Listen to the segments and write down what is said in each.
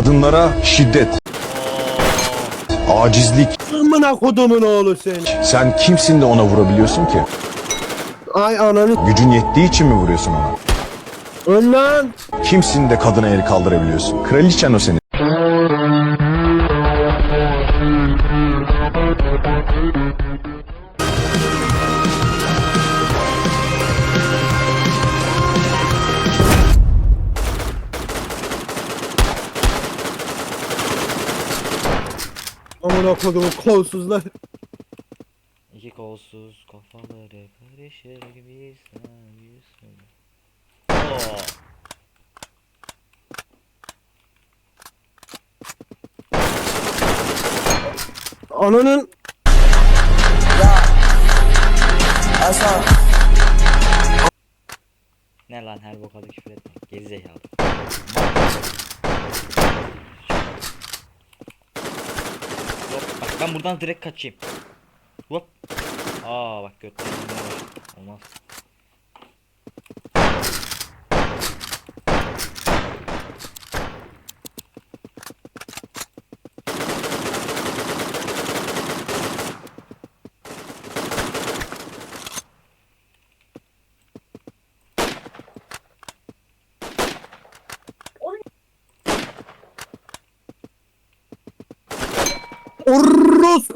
Kadınlara şiddet, acizlik. Amına kodumun oğlu seni. Sen kimsin de ona vurabiliyorsun ki? Ay ananı Gücün yettiği için mi vuruyorsun ona? öl lan. Kimsin de kadına el kaldırabiliyorsun? Kraliçen o senin. Amına kodumun kolsuzlar. İki kolsuz kafaları karışır gibi sanıyorsun. Oo. Ananın Ne lan her bokalı küfür etme. Gerizekalı. Hop bak buradan direkt kaçayım. Hop. Aa bak götten Olmaz. Orros.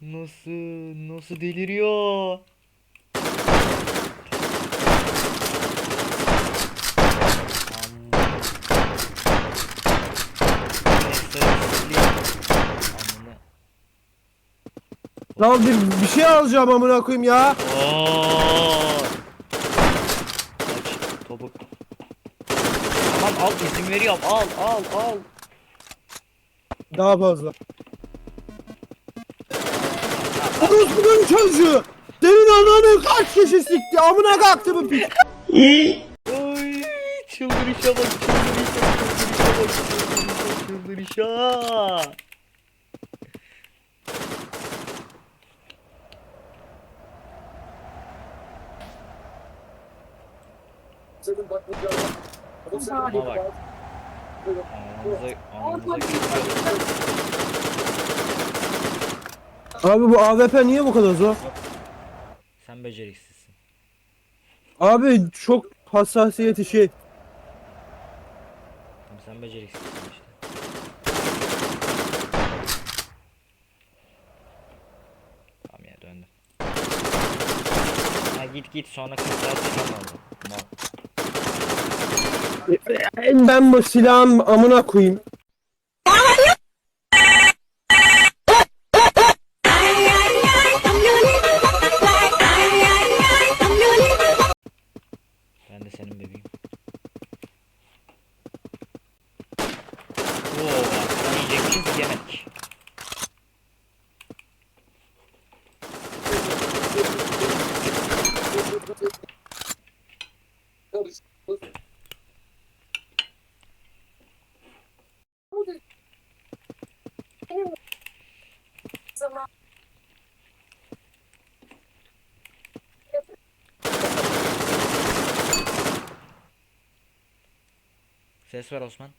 nasıl nasıl deliriyor? Lan bir, bir şey alacağım amına koyayım ya. Oo. Kaç topuk. Tamam al izin veriyorum al al al. Daha fazla. Orospu'nun çocuğu. Senin ananı kaç kişi sikti amına kalktı bu piç. Ay çıldırışa bak çıldırışa çıldırışa bak çıldırışa çıldırışa. Ama bak. Anamıza, anamıza Abi bu AWP niye bu kadar zor? Sen beceriksizsin. Abi çok hassasiyeti şey. Tamam sen beceriksizsin işte. Tamam ya döndüm. Ha git git sonra kızlar çıkamadı. Mal. Ben bu silahın amına koyayım. Ben de senin bebeğim. Oo bak sen Ses ver Osman.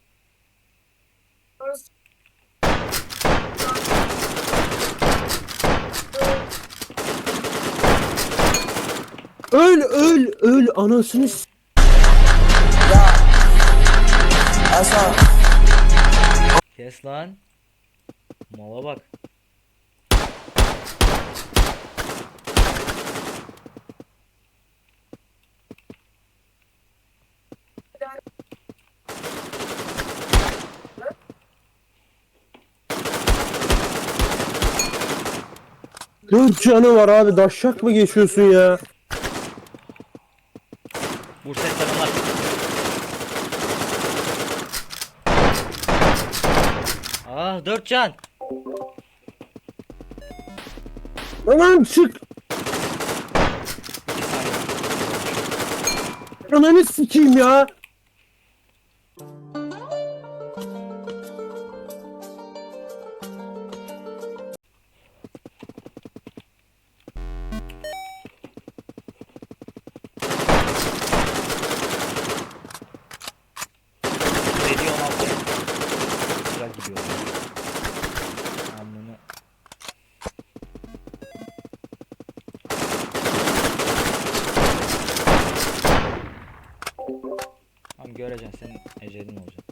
Öl öl öl anasını s- Kes lan. Mala bak. Dört canı var abi daşşak mı geçiyorsun ya? Bursa selamlar. Ah dört can. Lan çık. Ananı sikeyim ya. Tamam göreceksin senin ecelin olacak.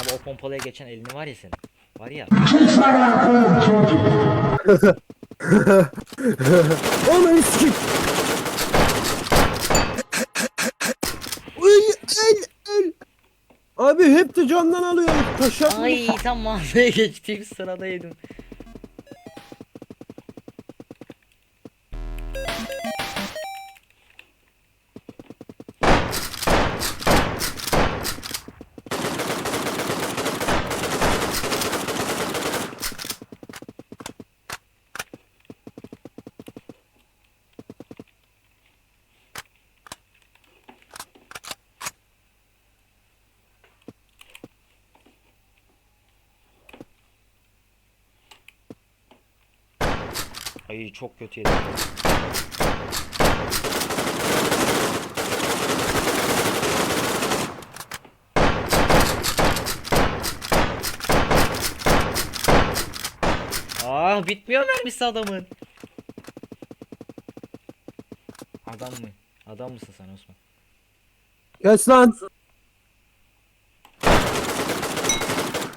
Abi o pompalıya geçen elini var ya senin. Var ya. Onu sikip. Uy el el. Abi hep de camdan alıyor. Taşak. Ay tam mağazaya geçtiğim sırada yedim. Ay çok kötü yedim. Ah bitmiyor mermisi adamın. Adam mı? Adam mısın sen Osman? Kes lan.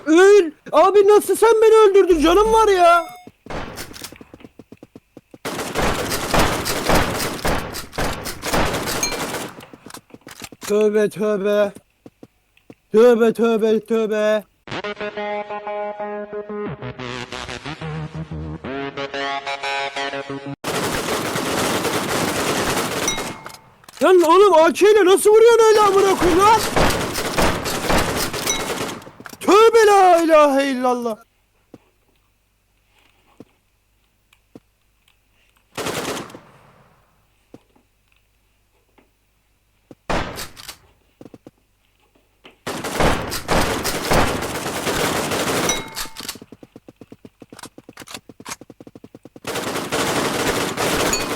Öl. Abi nasıl sen beni öldürdün canım var ya. Tövbe tövbe. Tövbe tövbe tövbe. Lan oğlum AK ile nasıl vuruyorsun öyle amına koyayım lan? Tövbe la ilahe illallah.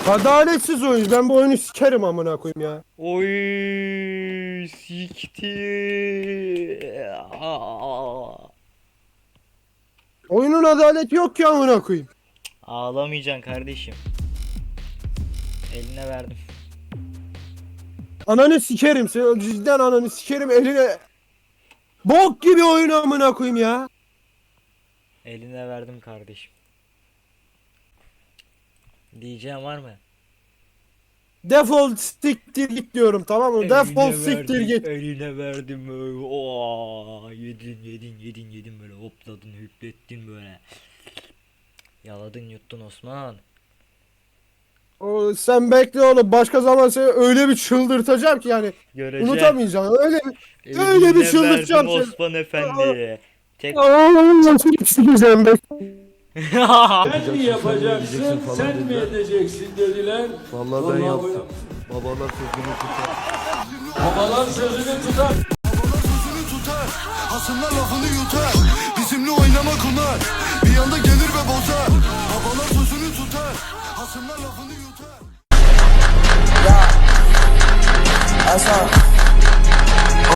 Adaletsiz oyun. Ben bu oyunu sikerim amına koyayım ya. Oy sikti. Aa. Oyunun adaleti yok ki amına koyayım. Ağlamayacaksın kardeşim. Eline verdim. Ananı sikerim. Sen cidden ananı sikerim eline. Bok gibi oyun amına koyayım ya. Eline verdim kardeşim. Diyeceğim var mı? Defol siktir git diyorum tamam mı? Defol siktir git. Eline verdim böyle. Oo, yedin yedin yedin yedin böyle hopladın hüplettin böyle. Yaladın yuttun Osman. O, sen bekle oğlum. Başka zaman seni öyle bir çıldırtacağım ki yani. Göreceğim. Unutamayacaksın. Öyle bir... Eline öyle bir çıldırtacağım verdim seni. Osman efendi. Tek Allah'ım nasıl. Sen mi yapacaksın, sen mi edeceksin dediler. Vallahi ben yaptım. Babalar sözünü tutar. Babalar sözünü tutar. sözünü tutar. Hasımlar lafını yutar. Bizimle oynama kunar. Bir anda gelir ve bozar. Babalar sözünü tutar. Hasımlar lafını yutar. Asa